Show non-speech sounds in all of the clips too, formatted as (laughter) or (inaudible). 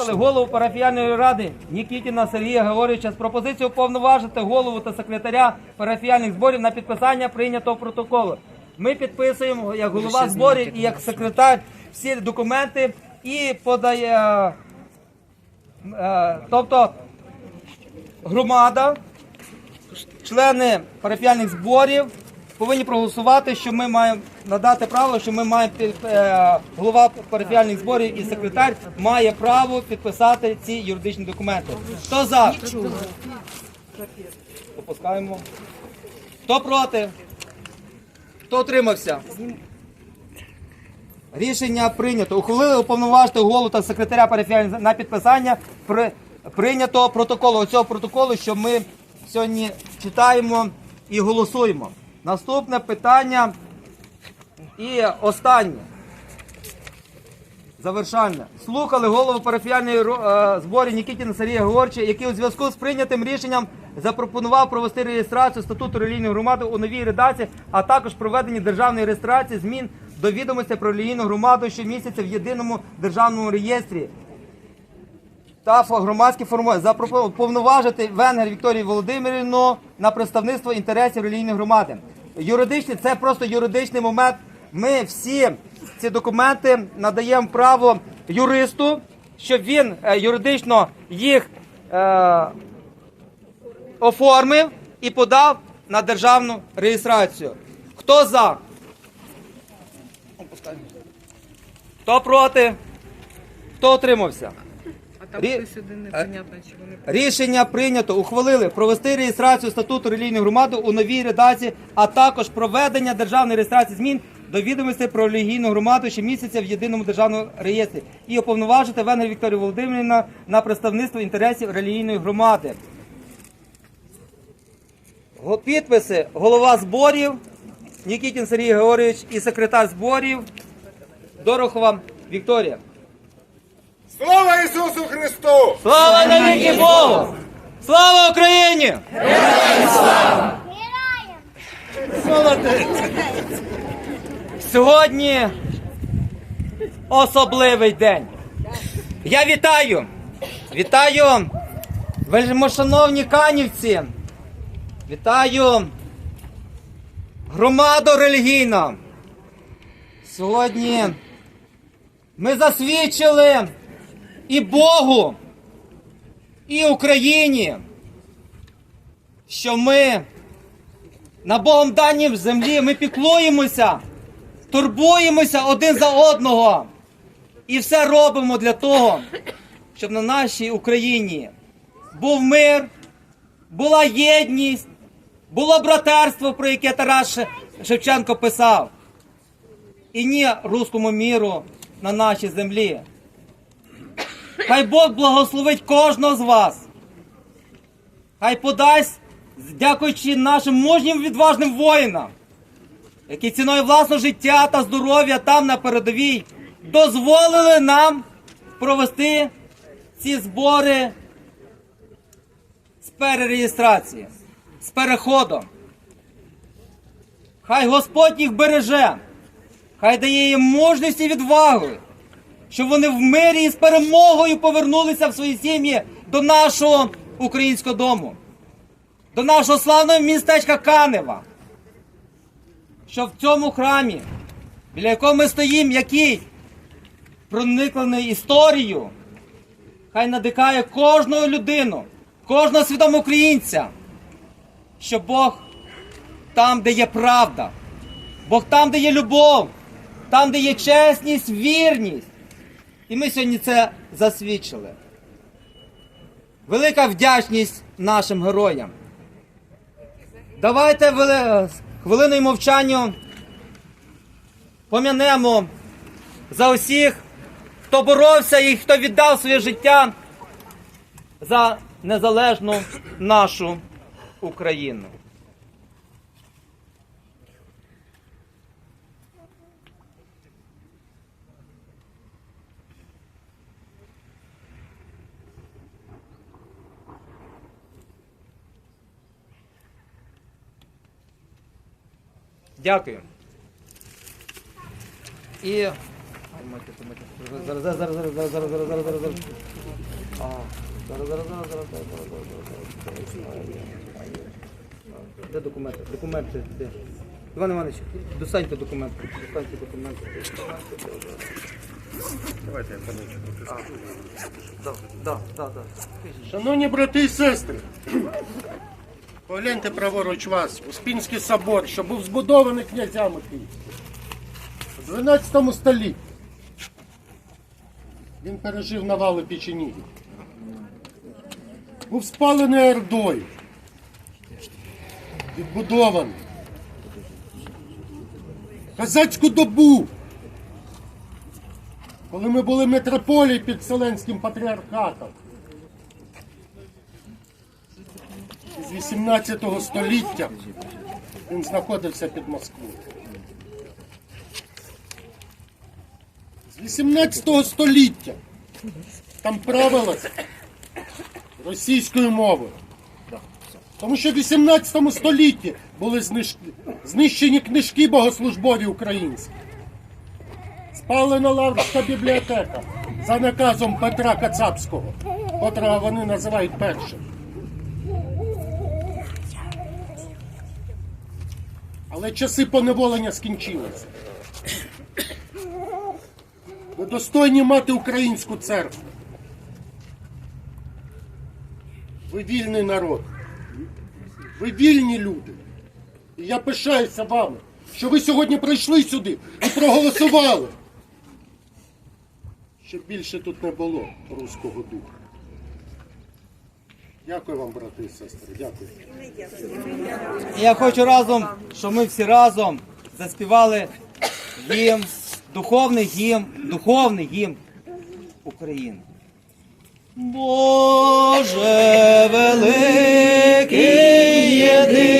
Слухали голову парафіяльної ради Нікітіна Сергія Георгійовича з пропозицією уповноважити голову та секретаря парафіяльних зборів на підписання прийнятого протоколу. Ми підписуємо як голова зборів і як секретар всі документи і подає. е, Тобто громада, члени парафіяльних зборів повинні проголосувати, що ми маємо надати право, що ми маємо е, голова парафіяльних зборів і секретар має право підписати ці юридичні документи. Хто за? Опускаємо. Хто проти? Хто утримався? Рішення прийнято. Ухвалили уповноважити голову та секретаря парафіяльних на підписання при прийнятого протоколу. Оцього протоколу, що ми сьогодні читаємо і голосуємо. Наступне питання і останнє. Завершальне. Слухали голову парафіяльної ро- е, Нікітіна Сергія Георгійовича, який у зв'язку з прийнятим рішенням запропонував провести реєстрацію статуту релігійної громади у новій редакції, а також проведення державної реєстрації змін до відомостей про релігійну громаду щомісяця в єдиному державному реєстрі та громадські формування запропонував повноважити Венгер Вікторію Володимирівну на представництво інтересів релігійної громади. Юридичний це просто юридичний момент. Ми всі ці документи надаємо право юристу, щоб він е, юридично їх е, оформив і подав на державну реєстрацію. Хто за? Хто проти? Хто утримався? Там Рі- хтось один непонятно, чи вони Рішення прийнято. Ухвалили провести реєстрацію статуту релігійної громади у новій редакції, а також проведення державної реєстрації змін до відомостей про релігійну громаду щомісяця в єдиному державному реєстрі і уповноважити Венгер Вікторію Володимирівна на представництво інтересів релігійної громади. Підписи голова зборів Нікітін Сергій Георгійович і секретар зборів Дорохова Вікторія. Слава Ісусу Христу! Слава навіки Богу! Слава Україні! Сьогодні особливий день. Я вітаю! Вітаю вельмошановні канівці! Вітаю громаду релігійну! Сьогодні ми засвідчили і Богу, і Україні, що ми на Богом даній землі ми піклуємося, турбуємося один за одного і все робимо для того, щоб на нашій Україні був мир, була єдність, було братерство, про яке Тарас Шевченко писав. І ні руському міру на нашій землі. Хай Бог благословить кожного з вас. Хай подасть, дякуючи нашим мужнім відважним воїнам, які ціною власного життя та здоров'я там на передовій дозволили нам провести ці збори з перереєстрації, з переходом. Хай Господь їх береже, хай дає їм мужність і відвагу щоб вони в мирі і з перемогою повернулися в свої сім'ї до нашого українського дому, до нашого славного містечка Канева. Щоб в цьому храмі, біля якого ми стоїмо, який прониклений історією, хай надихає кожну людину, кожного свідомого українця, що Бог там, де є правда, Бог там, де є любов, там, де є чесність, вірність. І ми сьогодні це засвідчили. Велика вдячність нашим героям. Давайте хвилиною мовчанню пом'янемо за усіх, хто боровся і хто віддав своє життя за незалежну нашу Україну. Дякую. І. Зараз, зараз, зараз, зараз, зараз, зараз, зараз, зараз, зараз, зараз. Зараз, зараз, зараз, зараз, зараз, зараз, зараз, зараз, зараз. Де документи? Документи де? Іван Іванович, достаньте документи. Достаньте документи. Давайте я помічу. Так, так, так, так. Шановні брати і сестри, погляньте праворуч вас, Успінський собор, що був збудований князями. У 12 столітті він пережив навали печенігів. Був спалений Ордою, відбудований. Козацьку добу, коли ми були митрополією під Вселенським патріархатом. З 18 століття він знаходився під Москвою. З 18 століття там правилось російською мовою. Тому що в 18 столітті були знищені книжки богослужбові українські. Спалена Лаврська бібліотека за наказом Петра Кацапського, котрого вони називають першим. Але часи поневолення скінчилися. Ви достойні мати українську церкву. Ви вільний народ. Ви вільні люди. І я пишаюся вами, що ви сьогодні прийшли сюди і проголосували. Щоб більше тут не було руського духа. Дякую вам, брати і сестри. Дякую. Я хочу разом, щоб ми всі разом заспівали гімн, духовний гімн, духовний гімн України. Боже великий єдиний,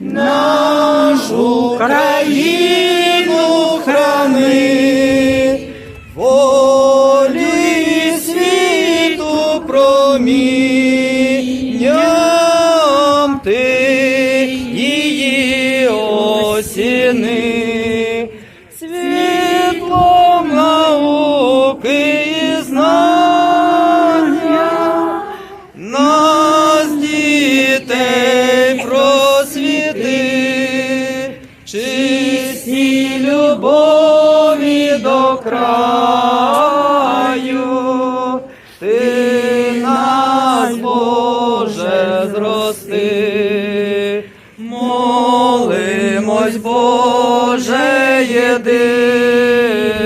нашу країну єдиний,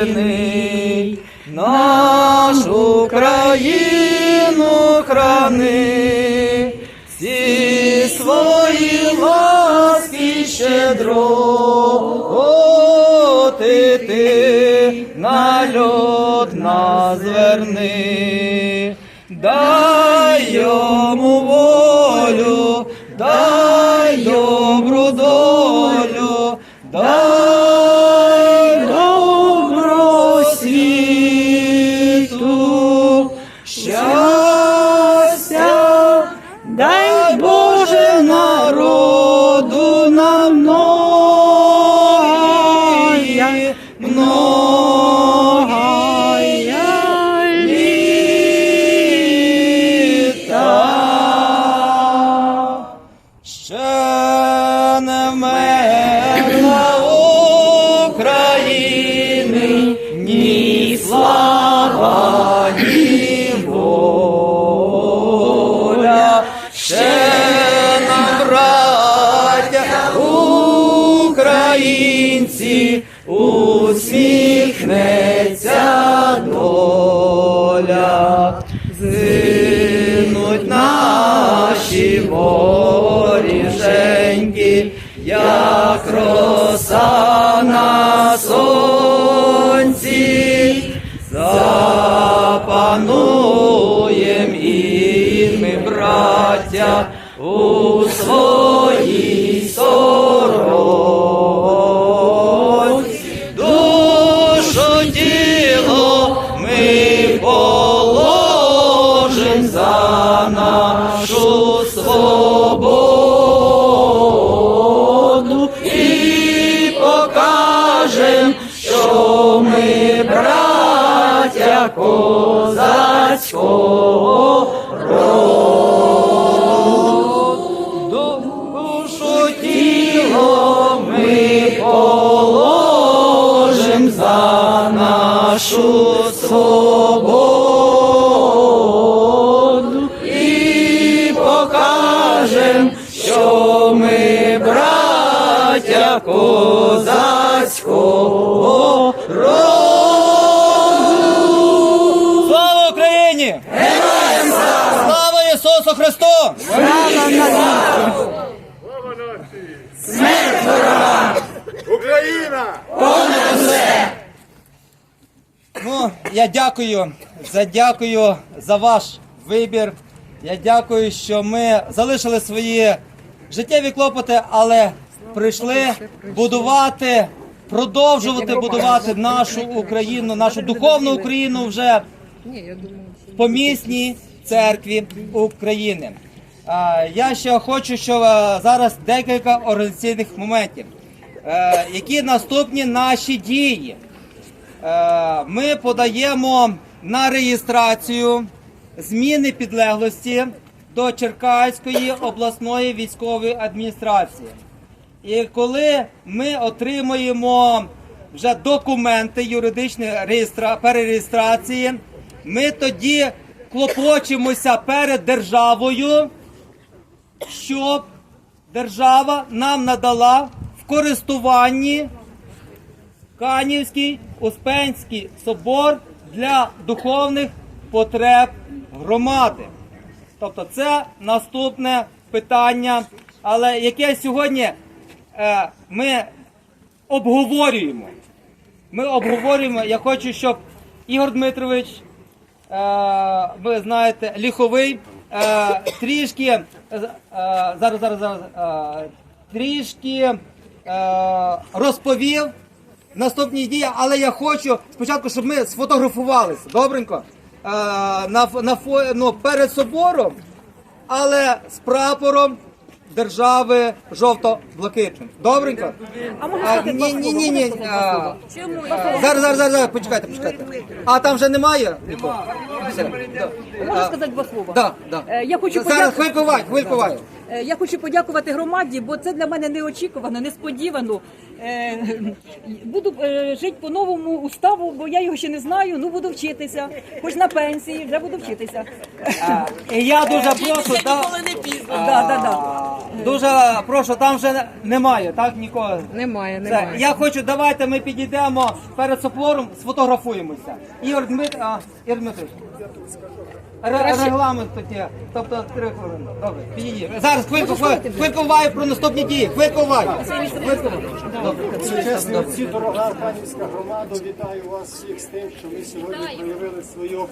нашу країну храни, всі свої ласки щедроти ти на льот назверни, дай йому українці, усміхнеться доля, зинуть наші воріженьки, як роса на сонці, запануєм і ми, браття, козацького роду. Душу ми положим за нашу свободу і покажем, що ми браття дякую, задякую за ваш вибір. Я дякую, що ми залишили свої життєві клопоти, але прийшли будувати, продовжувати будувати нашу Україну, нашу духовну Україну вже в помісній церкві України. Я ще хочу, що зараз декілька організаційних моментів. Е, Які наступні наші дії? Е, Ми подаємо на реєстрацію зміни підлеглості до Черкаської обласної військової адміністрації. І коли ми отримуємо вже документи юридичної реєстра... перереєстрації, ми тоді клопочемося перед державою, щоб держава нам надала в користуванні Канівський Успенський собор для духовних потреб громади. Тобто це наступне питання, але яке сьогодні е, ми обговорюємо. Ми обговорюємо. Я хочу, щоб Ігор Дмитрович, е, ви знаєте, ліховий, е, трішки е, зараз, зараз, зараз е, трішки е, розповів наступні дії, але я хочу спочатку, щоб ми сфотографувалися. Добренько. Е, на, на, ну, перед собором, але з прапором держави жовто-блакитним. Добренько? А ні, ні, ні, ні. А. Чому? Зараз, зараз, зараз, зараз, почекайте, почекайте. А там вже немає? нікого? Все, да. Можна сказати два слова? Да, да. Е, Я хочу, Зараз подяку... хвильку вай, хвильку вай. Е, я хочу подякувати громаді, бо це для мене неочікувано, несподівано. Е, Буду е, жити по новому уставу, бо я його ще не знаю. Ну буду вчитися. Хоч на пенсії, вже буду вчитися. Я дуже прошу, да. дуже прошу, там вже немає, так, нікого. Немає, немає. я хочу, давайте ми підійдемо перед собором, сфотографуємося. Ігор Дмитрович. Ре- Регламент тут є. Тобто три хвилини. Добре, підійдіть. Зараз хвильку, хвильку, хвильку ваю про наступні дії. Хвильку ваю. Хвильку. Добре. Отці, дорога Аркадівська громада, вітаю вас всіх з тим, що ви сьогодні проявили свою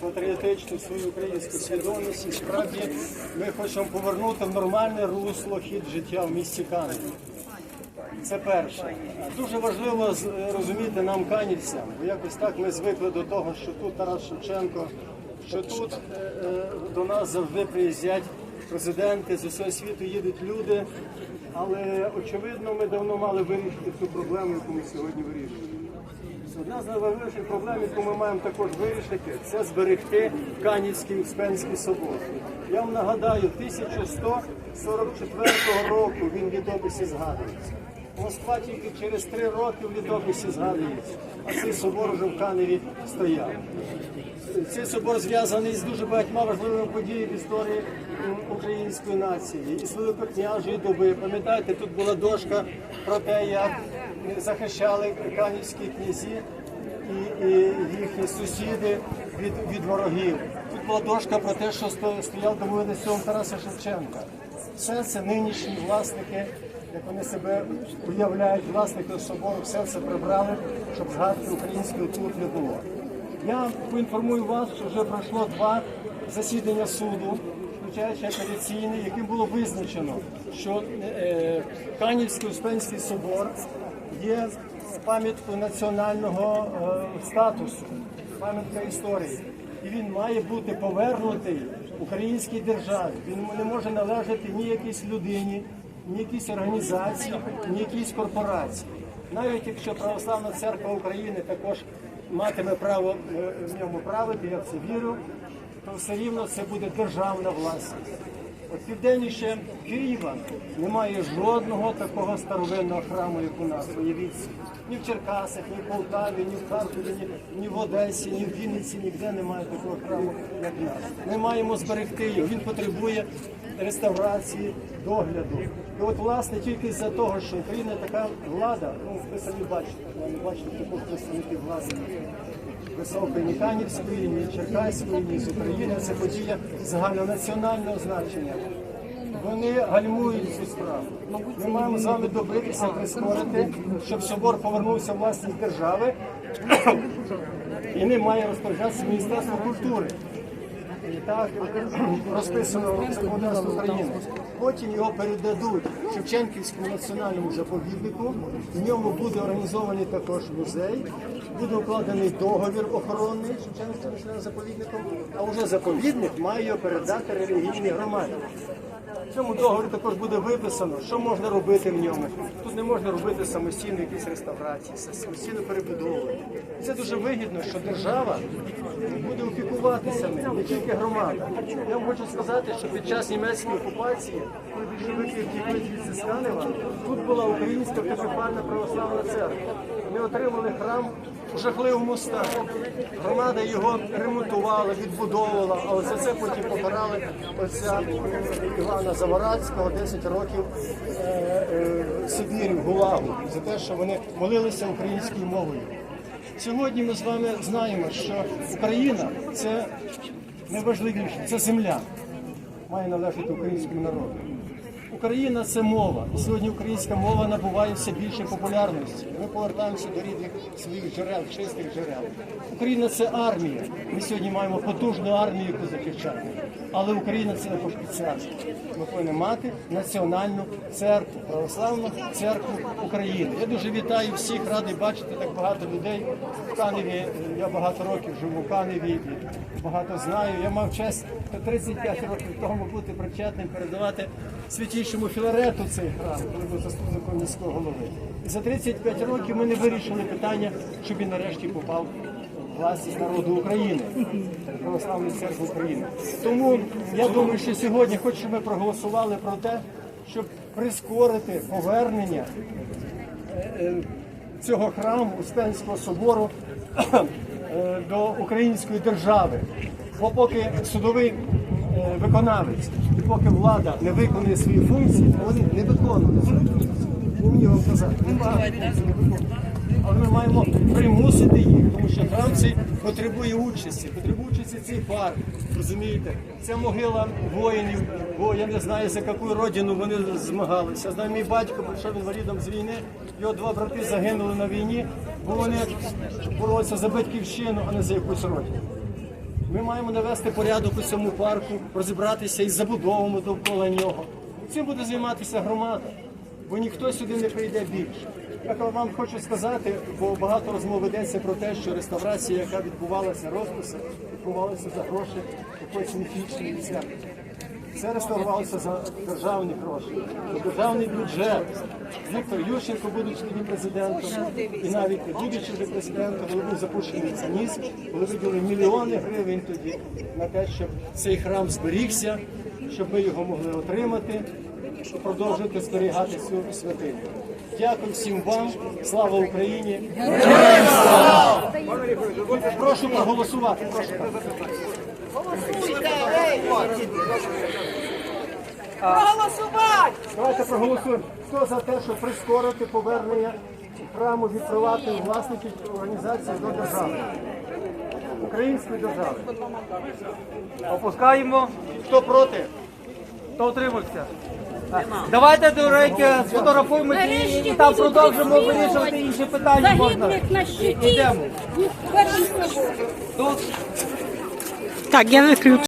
патріотичну, свою українську свідомість. І справді ми хочемо повернути в нормальне русло хід життя в місті Каневі. Це перше. Дуже важливо з- розуміти нам канівцям, бо якось так ми звикли до того, що тут Тарас Шевченко, що тут е, е, до нас завжди приїздять президенти з усього світу, їдуть люди. Але очевидно, ми давно мали вирішити цю проблему, яку ми сьогодні вирішуємо. Одна з найважливіших проблем, яку ми маємо також вирішити, це зберегти Канівський Успенський собор. Я вам нагадаю, 1144 року він в літописі згадується. Москва тільки через три роки в літописі згадується, а цей собор вже в Каневі стояв. Цей собор зв'язаний з дуже багатьма важливими подіями в історії української нації. І з великокняжої доби. Пам'ятаєте, тут була дошка про те, як захищали канівські князі і, і їхні сусіди від, від ворогів. Тут була дошка про те, що стояв домовлений цього Тараса Шевченка. Все це нинішні власники, як вони себе уявляють, власники собору, все це прибрали, щоб згадки української тут не було. Я поінформую вас, що вже пройшло два засідання суду, включаючи апеляційне, яким було визначено, що е, Канівський Успенський собор є пам'яткою національного е, статусу, пам'ятка історії. І він має бути повернутий українській державі. Він не може належати ні якійсь людині, ні якійсь організації, ні якійсь корпорації. Навіть якщо Православна церква України також матиме право е, в ньому правити, я в це вірю, то все рівно це буде державна власність. От південніше Києва немає жодного такого старовинного храму, як у нас. Уявіть. Ні в Черкасах, ні в Полтаві, ні в Харкові, ні, ні в Одесі, ні в Вінниці, ніде немає такого храму, як у нас. Ми маємо зберегти його. Він потребує реставрації, догляду. І от, власне, тільки з-за того, що Україна така влада, ну ви самі бачите, я не бачите таких представників влади високої ні Канівської, ні Черкаської, ні з України. Це подія загальнонаціонального значення. Вони гальмують цю справу. Ми маємо з вами добитися, прискорити, щоб собор повернувся в власність держави і не має розпоряджатися Міністерство культури. І так розписано в законодавстві України. Потім його передадуть Шевченківському національному заповіднику. В ньому буде організований також музей, буде укладений договір охоронний Шевченківським національним заповідником, а вже заповідник має його передати релігійній громаді. Цьому договорі також буде виписано, що можна робити в ньому. Тут не можна робити самостійно якісь реставрації, самостійно перебудовувати. Це дуже вигідно, що держава буде опікуватися ним, не тільки громада. Я вам хочу сказати, що під час німецької окупації, коли більшовики втікли звідси з тут була українська катофальна православна церква. Ми отримали храм у жахливому стані. Громада його ремонтувала, відбудовувала, але за це потім покарали отця Івана Заворацького 10 років е, е, Сибірі, Гулагу, за те, що вони молилися українською мовою. Сьогодні ми з вами знаємо, що Україна це найважливіше, це земля, має належати українському народу. Україна це мова. І сьогодні українська мова набуває все більше популярності. Ми повертаємося до рідних своїх джерел, чистих джерел. Україна це армія. Ми сьогодні маємо потужну армію, яку захищати. Але Україна це не церква. Ми повинні мати національну церкву, православну церкву України. Я дуже вітаю всіх, радий бачити так багато людей в Каневі. Я багато років живу в Каневі, і багато знаю. Я мав честь 35 років тому бути причетним, передавати святійшому Філарету цей храм, коли був заступником міського голови. І за 35 років ми не вирішили питання, щоб він нарешті попав власність народу України, Православної церкви України. Тому я думаю, що сьогодні, хоч ми проголосували про те, щоб прискорити повернення е, цього храму Успенського собору (coughs) е, до української держави. Бо поки судовий е, виконавець і поки влада не виконує свої функції, вони не виконують. Не вам казати. Але ми маємо примусити їх, тому що цей потребує участі, потребує участі цей парк. Розумієте, це могила воїнів, бо я не знаю за яку родину вони змагалися. Я Знаю, мій батько прийшов інвалідом з війни, його два брати загинули на війні, бо вони боролися за батьківщину, а не за якусь родину. Ми маємо навести порядок у цьому парку, розібратися із забудовами довкола нього. Цим буде займатися громада, бо ніхто сюди не прийде більше. Я вам хочу сказати, бо багато розмов ведеться про те, що реставрація, яка відбувалася, розписи, відбувалася за гроші якоїсь міфічної церкви. Це реставрувалося за державні гроші, за державний бюджет. Віктор Ющенко, будучи тоді президентом, і навіть будучи вже президентом, коли був запущений механізм, коли виділили мільйони гривень тоді на те, щоб цей храм зберігся, щоб ми його могли отримати і продовжувати зберігати цю святиню. Дякую всім вам, слава Україні! Прошу проголосувати. Прошу. Проголосувати! Давайте проголосуємо. Хто за те, щоб прискорити повернення храму від приватних власників організації до держави? Української держави. Опускаємо. Хто проти? Хто утримався? Давайте, дорейки, сфотографуємося і, і там продовжимо вирішувати інші питання. Можна. На щиті. Тут Так, я виключу.